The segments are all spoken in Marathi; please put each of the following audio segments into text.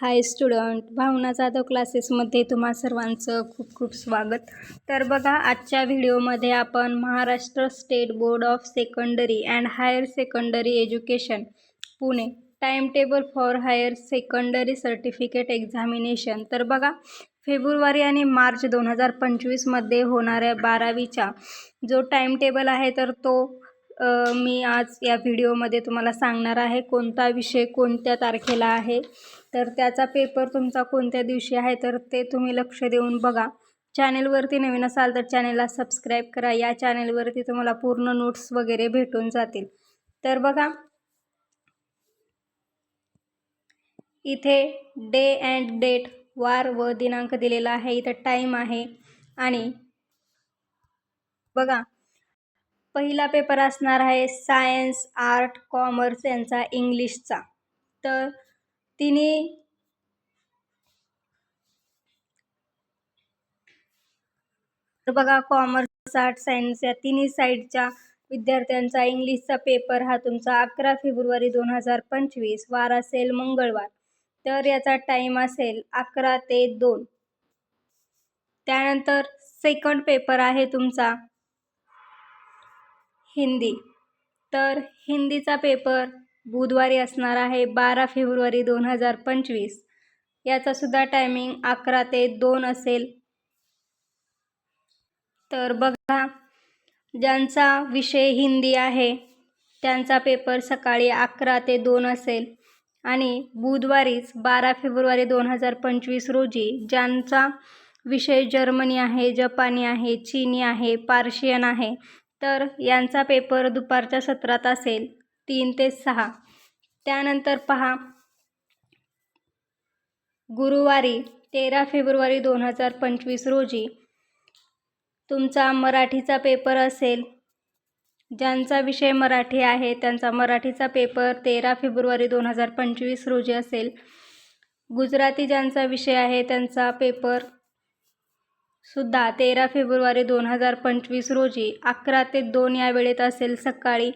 हाय स्टुडंट भावना जाधव क्लासेसमध्ये तुम्हा सर्वांचं खूप खूप स्वागत. तर बघा आजच्या व्हिडिओमध्ये आपण Maharashtra state board of secondary and higher secondary education Pune time table for higher secondary certificate examination तर बघा फेब्रुवारी आणि मार्च दोन हजार पंचवीसमध्ये होणाऱ्या बारावीचा जो टाईमटेबल आहे तर तो मी आज या व्हिडिओमध्ये तुम्हाला सांगणार आहे कोणता विषय कोणत्या तारखेला आहे. तर त्याचा पेपर तुमचा कोणत्या दिवशी आहे तर ते तुम्ही लक्ष देऊन बघा. चॅनेलवरती नवीन असाल तर चॅनेलला सबस्क्राईब करा. या चॅनेलवरती तुम्हाला पूर्ण नोट्स वगैरे भेटून जातील. तर बघा. इथे डे अँड डेट वार व दिनांक दिलेला आहे. इथं टाईम आहे आणि बघा. पहिला पेपर असणार आहे सायन्स आर्ट कॉमर्स यांचा इंग्लिशचा. तर तिने तर बघा कॉमर्स आर्ट सायन्स या तिन्ही साईडच्या विद्यार्थ्यांचा इंग्लिशचा पेपर हा तुमचा अकरा फेब्रुवारी दोन हजार पंचवीस वार असेल मंगळवार. तर याचा टाईम असेल अकरा ते दोन. त्यानंतर सेकंड पेपर आहे तुमचा. हिंदी. तर हिंदीचा पेपर बुधवारी असणार आहे बारा फेब्रुवारी दोन हजार पंचवीस. याचासुद्धा टायमिंग अकरा ते दोन असेल. तर बघा ज्यांचा विषय हिंदी आहे त्यांचा पेपर सकाळी अकरा ते दोन असेल. आणि बुधवारीच बारा फेब्रुवारी दोन हजार पंचवीस रोजी ज्यांचा विषय जर्मनी आहे जपानी आहे चीनी आहे पार्शियन आहे तर यांचा पेपर दुपारच्या सत्रात असेल तीन ते सहा. त्यानंतर पहा. गुरुवारी तेरा फेब्रुवारी दोन हजार पंचवीस रोजी तुमचा मराठीचा पेपर असेल. ज्यांचा विषय मराठी आहे त्यांचा मराठीचा पेपर तेरा फेब्रुवारी दोन हजार पंचवीस रोजी असेल. गुजराती ज्यांचा विषय आहे त्यांचा पेपर सुद्धा तेरा फेब्रुवारी दोन हजार पंचवीस रोजी अकरा ते दोन या वेळेत असेल सकाळी.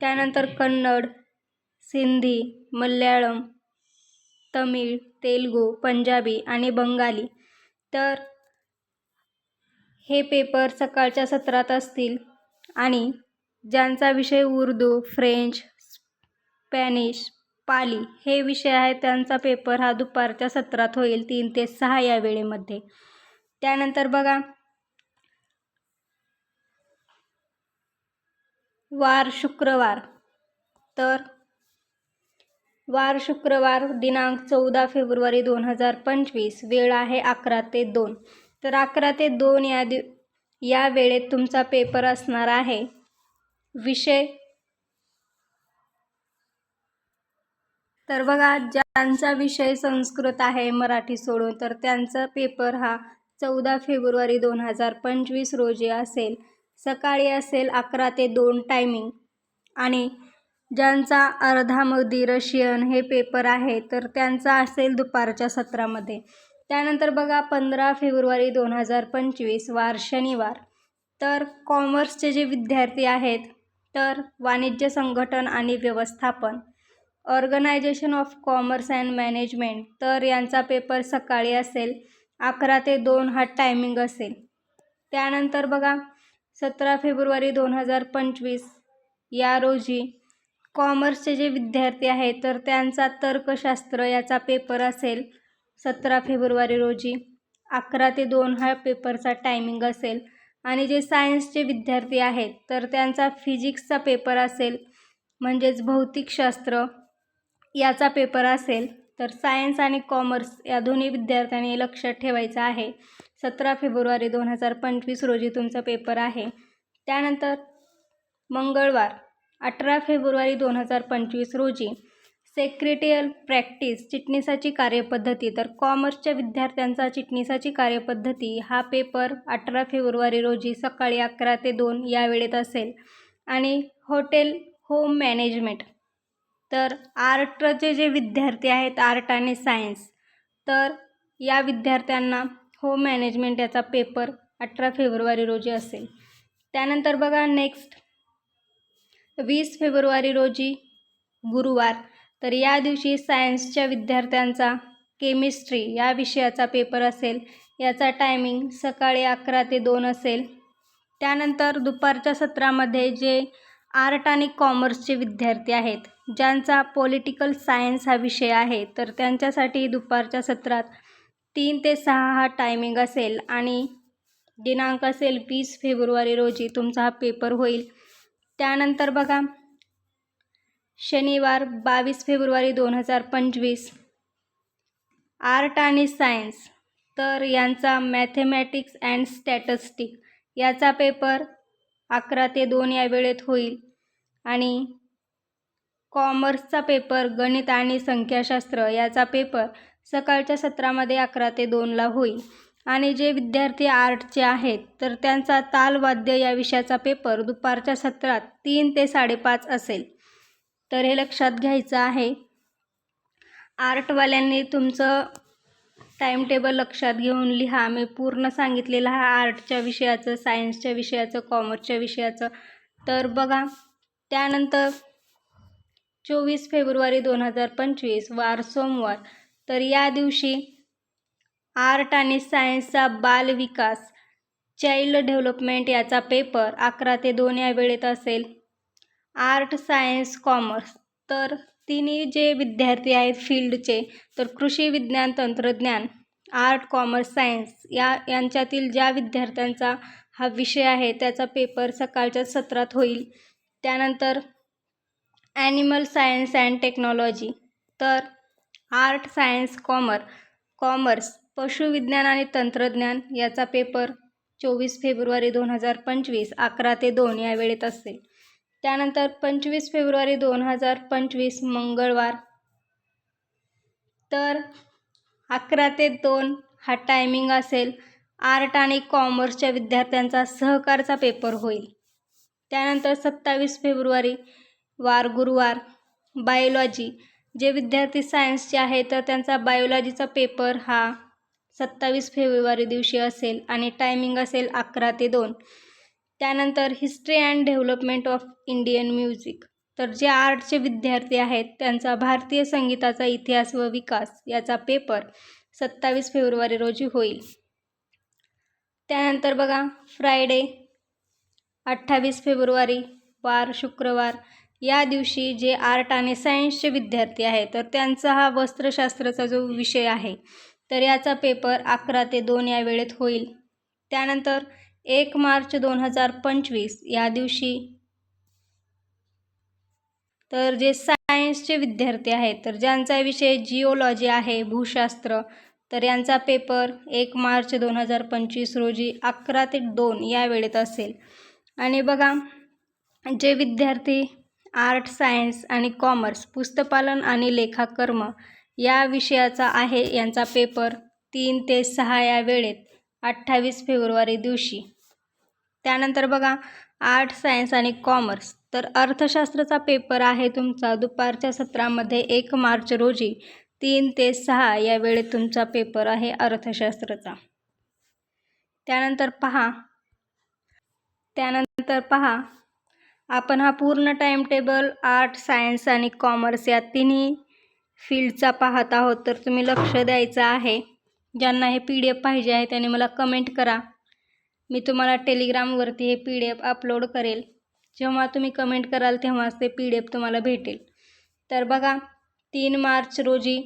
त्यानंतर कन्नड सिंधी मल्याळम तमिळ तेलगू पंजाबी आणि बंगाली. तर हे पेपर सकाळच्या सत्रात असतील आणि ज्यांचा विषय उर्दू फ्रेंच स्पॅनिश पाली हे विषय आहेत त्यांचा पेपर हा दुपारच्या सत्रात होईल तीन ते सहा या वेळेमध्ये. त्यानंतर बघा. वार शुक्रवार. तर वार शुक्रवार दिनांक चौदा फेब्रुवारी दोन हजार पंचवीस. वेळ आहे अकरा ते दोन. तर अकरा ते दोन या दि या वेळेत तुमचा पेपर असणार आहे. विषय. तर बघा ज्यांचा विषय संस्कृत आहे मराठी सोडून तर त्यांचा पेपर हा चौदा फेब्रुवारी दोन हजार पंचवीस रोजी असेल. सकाळी असेल अकरा ते दोन टायमिंग आणि ज्यांचा अर्धामधी रशियन हे पेपर आहे तर त्यांचा असेल दुपारच्या सत्रामध्ये. त्यानंतर बघा पंधरा फेब्रुवारी दोन हजार पंचवीस वार शनिवार. तर कॉमर्सचे जे विद्यार्थी आहेत तर वाणिज्य संघटन आणि व्यवस्थापन. Organization of commerce and management तर यांचा पेपर सकाळी असेल अकरा ते दोन हा टायमिंग असेल. त्यानंतर बघा सतरा फेब्रुवारी दोन हजार पंचवीस या रोजी कॉमर्सचे जे विद्यार्थी आहेत तर त्यांचा तर्कशास्त्र याचा पेपर असेल सतरा फेब्रुवारी रोजी. अकरा ते दोन हा पेपरचा टायमिंग असेल. आणि जे सायन्सचे विद्यार्थी आहेत तर त्यांचा फिजिक्सचा पेपर असेल म्हणजेच भौतिकशास्त्र याचा पेपर असेल. तर सायन्स आणि कॉमर्स या दोन्ही विद्यार्थ्यांनी लक्षात ठेवायचं आहे. सतरा फेब्रुवारी दोन हजार पंचवीस रोजी तुमचा पेपर आहे. त्यानंतर मंगळवार अठरा फेब्रुवारी दोन हजार पंचवीस रोजी सेक्रेटियल प्रॅक्टिस चिटणीसाची कार्यपद्धती तर कॉमर्सच्या विद्यार्थ्यांचा चिटणीसाची कार्यपद्धती हा पेपर अठरा फेब्रुवारी रोजी सकाळी अकरा ते दोन या वेळेत असेल. आणि हॉटेल होम मॅनेजमेंट तर आर्टचे जे विद्यार्थी आहेत आर्ट आणि सायन्स तर या विद्यार्थ्यांना होम मॅनेजमेंट याचा पेपर अठरा फेब्रुवारी रोजी असेल. त्यानंतर बघा नेक्स्ट वीस फेब्रुवारी रोजी गुरुवार तर या दिवशी सायन्सच्या विद्यार्थ्यांचा केमिस्ट्री या विषयाचा पेपर असेल. याचा टायमिंग सकाळी अकरा ते दोन असेल. त्यानंतर दुपारच्या सत्रामध्ये जे आर्ट आणि कॉमर्सचे विद्यार्थी आहेत. ज्यांचा पॉलिटिकल सायन्स हा विषय आहे तर त्यांच्यासाठी दुपारच्या सत्रात तीन ते सहा हा टायमिंग असेल आणि दिनांक असेल वीस फेब्रुवारी रोजी तुमचा हा पेपर होईल. त्यानंतर बघा शनिवार बावीस फेब्रुवारी दोन हजार पंचवीस. आर्ट आणि सायन्स तर यांचा मॅथेमॅटिक्स अँड स्टॅटिस्टिक याचा पेपर अकरा ते दोन या वेळेत होईल. आणि कॉमर्सचा पेपर गणित आणि संख्याशास्त्र याचा पेपर सकाळच्या सत्रामध्ये अकरा ते दोनला होईल. आणि जे विद्यार्थी आर्टचे आहेत तर त्यांचा तालवाद्य या विषयाचा पेपर दुपारच्या सत्रात तीन ते साडेपाच असेल. तर हे लक्षात घ्यायचं आहे. आर्टवाल्यांनी तुमचं टाईमटेबल लक्षात घेऊन लिहा. मी पूर्ण सांगितलेलं हा आर्टच्या विषयाचं सायन्सच्या विषयाचं कॉमर्सच्या विषयाचं. तर बघा त्यानंतर चोवीस फेब्रुवारी दोन हजार पंचवीस वार सोमवार. तर या दिवशी आर्ट आणि सायन्सचा बालविकास चाइल्ड डेव्हलपमेंट याचा पेपर अकरा ते दोन या वेळेत असेल. Art science commerce. तर तिन्ही जे विद्यार्थी आहेत फील्डचे तर कृषी विज्ञान तंत्रज्ञान आर्ट कॉमर्स सायन्स या यांच्यातील ज्या विद्यार्थ्यांचा हा विषय आहे त्याचा पेपर सकाळच्या सत्रात होईल. त्यानंतर ॲनिमल सायन्स अँड टेक्नॉलॉजी तर आर्ट सायन्स कॉमर कॉमर्स पशुविज्ञान आणि तंत्रज्ञान याचा पेपर चोवीस फेब्रुवारी दोन हजार पंचवीस अकरा ते दोन या वेळेत असेल त्यानंतर पंचवीस फेब्रुवारी दोन हजार पंचवीस मंगळवार. तर अकरा ते दोन हा टायमिंग असेल. आर्ट आणि कॉमर्सच्या विद्यार्थ्यांचा सहकारचा पेपर होईल. त्यानंतर सत्तावीस फेब्रुवारी वार गुरुवार बायोलॉजी जे विद्यार्थी सायन्सचे आहेत तर त्यांचा बायोलॉजीचा पेपर हा सत्तावीस फेब्रुवारी दिवशी असेल आणि टायमिंग असेल अकरा ते दोन. त्यानंतर history and development of Indian music. तर जे आर्टचे विद्यार्थी आहेत त्यांचा भारतीय संगीताचा इतिहास व विकास याचा पेपर सत्तावीस फेब्रुवारी रोजी होईल. त्यानंतर बघा फ्रायडे अठ्ठावीस फेब्रुवारी वार शुक्रवार. या दिवशी जे आर्ट आणि सायन्सचे विद्यार्थी आहेत तर त्यांचा हा वस्त्रशास्त्राचा जो विषय आहे तर याचा पेपर अकरा ते दोन या वेळेत होईल. त्यानंतर एक मार्च दोन हजार पंचवीस या दिवशी. तर जे सायन्सचे विद्यार्थी आहेत तर ज्यांचा विषय जिओलॉजी आहे भूशास्त्र तर यांचा पेपर एक मार्च दोन हजार पंचवीस रोजी अकरा ते दोन या वेळेत असेल. आणि बघा जे विद्यार्थी आर्ट सायन्स आणि कॉमर्स पुस्तपालन आणि लेखाकर्म या विषयाचा आहे यांचा पेपर तीन ते सहा या वेळेत. अठ्ठावीस फेब्रुवारी दिवशी. त्यानंतर बघा आर्ट सायन्स आणि कॉमर्स. तर अर्थशास्त्राचा पेपर आहे तुमचा. दुपारच्या सत्रामध्ये एक मार्च रोजी तीन ते सहा या वेळेत तुमचा पेपर आहे अर्थशास्त्राचा. त्यानंतर पहा. त्यानंतर पहा. आपण हा पूर्ण टाईम टेबल आर्ट सायन्स आणि कॉमर्स या तिन्ही फील्डचा पाहत आहोत. तर तुम्ही लक्ष द्यायचं आहे. ज्यांना हे पी डी एफ पाहिजे आहे त्याने मला कमेंट करा. मी तुम्हाला टेलिग्रामवरती हे पी डी एफ अपलोड करेल. जेव्हा तुम्ही कमेंट कराल तेव्हाच ते पी डी एफ तुम्हाला भेटेल. तर बघा तीन मार्च रोजी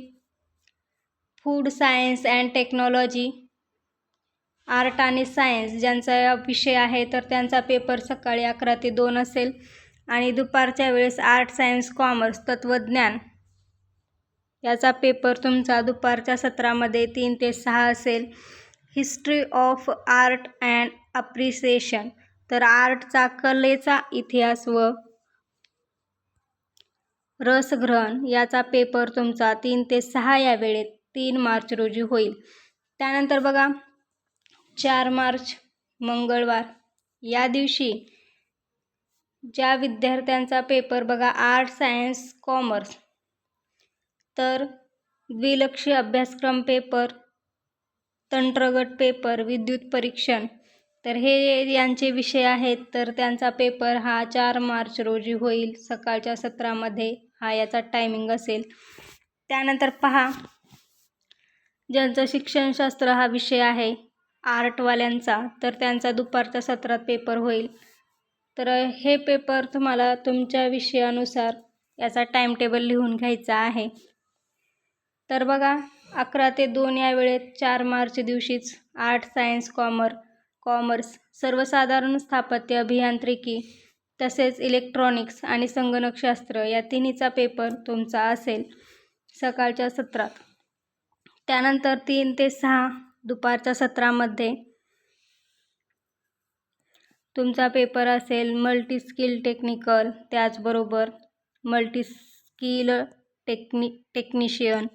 food science and technology art आणि सायन्स ज्यांचा विषय आहे तर त्यांचा पेपर सकाळी अकरा ते दोन असेल. आणि दुपारच्या वेळेस आर्ट सायन्स कॉमर्स तत्त्वज्ञान याचा पेपर तुमचा दुपारच्या सत्रामध्ये तीन ते सहा असेल. History of art and appreciation. तर आर्टचा कलेचा इतिहास व रसग्रहण याचा पेपर तुमचा तीन ते सहा या वेळेत तीन मार्च रोजी होईल. त्यानंतर बघा चार मार्च मंगळवार. या दिवशी ज्या विद्यार्थ्यांचा पेपर बघा आर्ट सायन्स कॉमर्स तर द्विलक्षी अभ्यासक्रम पेपर तंत्रगट पेपर विद्युत परीक्षण. तर हे यांचे विषय आहेत. तर त्यांचा पेपर हा चार मार्च रोजी होईल. सकाळच्या सत्रामध्ये हा याचा टायमिंग असेल. त्यानंतर पहा. ज्यांचा शिक्षणशास्त्र हा विषय आहे आर्टवाल्यांचा तर त्यांचा दुपारच्या सत्रात पेपर होईल. तर हे पेपर तुम्हाला तुमच्या विषयानुसार याचा टाईमटेबल लिहून घ्यायचा आहे. तर बघा अकरा ते दोन या वेळेत चार मार्च दिवशीच आर्ट सायन्स कॉमर कॉमर्स सर्वसाधारण स्थापत्य अभियांत्रिकी तसेच इलेक्ट्रॉनिक्स आणि संगणकशास्त्र या तिन्हीचा पेपर तुमचा असेल सकाळच्या सत्रात. त्यानंतर तीन ते सहा दुपारच्या सत्रामध्ये तुमचा पेपर असेल मल्टी स्किल टेक्निकल त्याचबरोबर मल्टी स्किल टेक्नि टेक्निशियन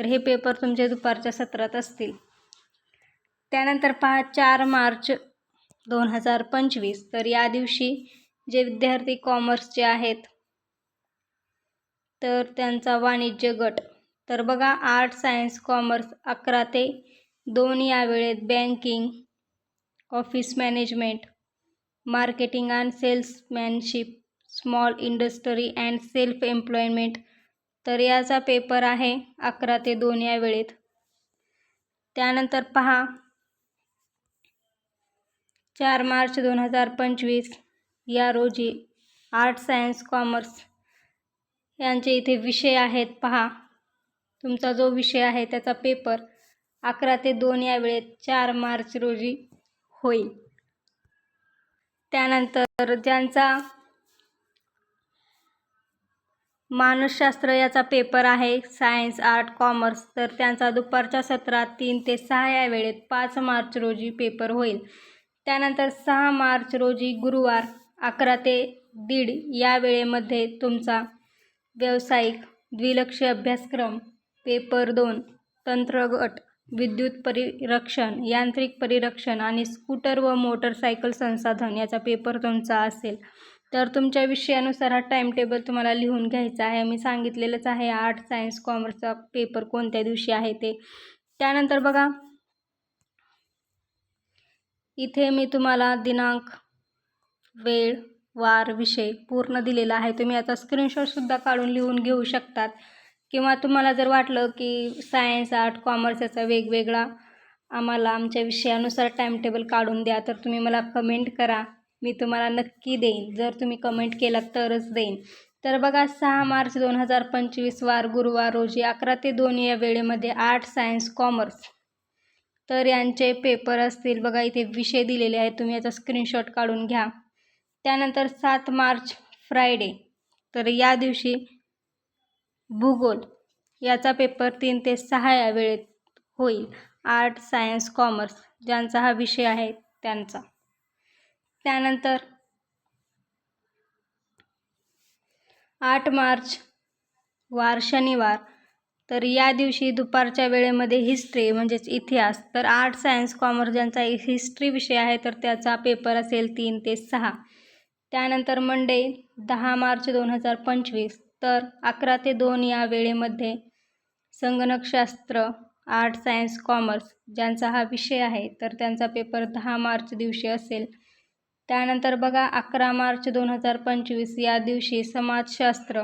तर हे पेपर तुमचे दुपारच्या सत्रात असतील. त्यानंतर पहा चार मार्च दोन हजार पंचवीस तर या दिवशी जे विद्यार्थी कॉमर्सचे आहेत तर त्यांचा वाणिज्य गट. तर बघा आर्ट सायन्स कॉमर्स अकरा ते दोन या वेळेत banking office management marketing and salesmanship small industry and self employment तर याचा पेपर आहे अकरा ते दोन या वेळेत. त्यानंतर पहा. चार मार्च दोन हजार पंचवीस या रोजी आर्ट सायन्स कॉमर्स यांचे इथे विषय आहेत. पहा. तुमचा जो विषय आहे त्याचा पेपर अकरा ते दोन या वेळेत चार मार्च रोजी होईल. त्यानंतर ज्यांचा मानसशास्त्र याचा पेपर आहे. Science art commerce. तर त्यांचा दुपारच्या सत्रात तीन ते सहा या वेळेत पाच मार्च रोजी पेपर होईल. त्यानंतर सहा मार्च रोजी गुरुवार अकरा ते दीड या वेळेमध्ये तुमचा व्यावसायिक द्विलक्षी अभ्यासक्रम पेपर दोन तंत्रगट विद्युत परिरक्षण यांत्रिक परिरक्षण आणि स्कूटर व मोटरसायकल संसाधन याचा पेपर तुमचा असेल. तर तुमच्या विषयानुसार हा टाईमटेबल तुम्हाला लिहून घ्यायचा आहे. मी सांगितलेलंच आहे आर्ट सायन्स कॉमर्सचा पेपर कोणत्या दिवशी आहे ते. त्यानंतर बघा इथे मी तुम्हाला दिनांक वेळ वार विषय पूर्ण दिलेला आहे. तुम्ही आता स्क्रीनशॉटसुद्धा काढून लिहून घेऊ शकतात. किंवा तुम्हाला जर वाटलं की सायन्स आर्ट कॉमर्स याचा वेगवेगळा आम्हाला आमच्या विषयानुसार टाईमटेबल काढून द्या तर तुम्ही मला कमेंट करा. मी तुम्हाला नक्की देईन. जर तुम्ही कमेंट केलात तरच देईन. तर बघा सहा मार्च दोन हजार पंचवीस वार गुरुवार रोजी अकरा ते दोन या वेळेमध्ये आर्ट सायन्स कॉमर्स तर यांचे पेपर असतील. बघा इथे विषय दिलेले आहेत. तुम्ही याचा स्क्रीनशॉट काढून घ्या. त्यानंतर सात मार्च फ्रायडे तर या दिवशी भूगोल याचा पेपर तीन ते सहा या वेळेत होईल. आर्ट सायन्स कॉमर्स ज्यांचा हा विषय आहे त्यांचा. त्यानंतर आठ मार्च वार शनिवार. तर या दिवशी दुपारच्या वेळेमध्ये हिस्ट्री म्हणजेच इतिहास. तर आर्ट सायन्स कॉमर्स ज्यांचा हिस्ट्री विषय आहे तर त्याचा पेपर असेल तीन ते सहा. त्यानंतर मंडे दहा मार्च दोन हजार पंचवीस. तर अकरा ते दोन या वेळेमध्ये संगणकशास्त्र आर्ट सायन्स कॉमर्स ज्यांचा हा विषय आहे. तर त्यांचा पेपर दहा मार्च दिवशी असेल. त्यानंतर बघा अकरा मार्च दोन हजार पंचवीस या दिवशी समाजशास्त्र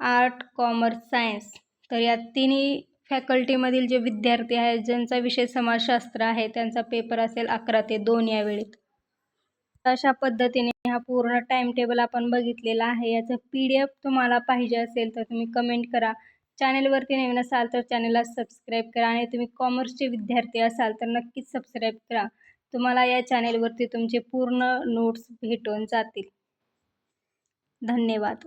आर्ट कॉमर्स सायन्स तर या तिन्ही फॅकल्टीमधील जे विद्यार्थी आहेत ज्यांचा विषय समाजशास्त्र आहे त्यांचा पेपर असेल अकरा ते दोन या वेळेत. अशा पद्धतीने हा पूर्ण टाइम टेबल आपण बघितलेला आहे. याचं पी डी एफ तुम्हाला पाहिजे असेल तर तुम्ही कमेंट करा. चॅनेलवरती नवीन असाल तर चॅनलला सबस्क्राईब करा आणि तुम्ही कॉमर्सचे विद्यार्थी असाल तर नक्कीच सबस्क्राईब करा. तुम्हाला या चॅनेलवरती तुमचे पूर्ण नोट्स भेटून जातील. धन्यवाद.